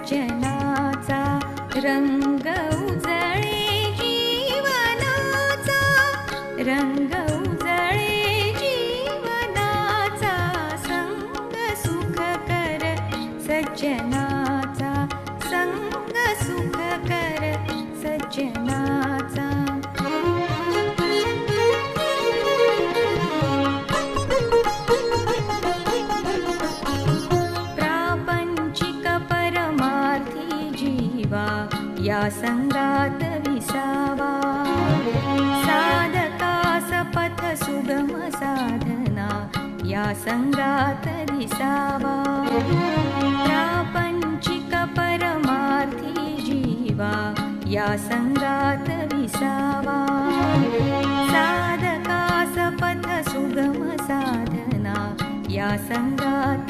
सृजनाचा रंग उजळे जीवनाचा रंग उजळे जीवनाचा संग सुखकर सज्जनाचा संग सुखकर या सङ्गात विसावा साधका सपथ सुगम साधना। या सङ्गात दिसावा का पञ्चिक परमार्थी जीवा। या सङ्गात विसावा साधका सपथ सुगम साधना। या सङ्गात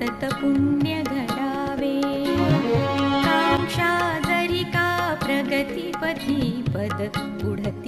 तत् पुण्यघटावे काङ्क्षा जरिका प्रगतिपथि पद उढति।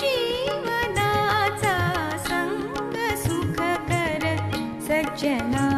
जीवनाचा संग सुखकर सज्जना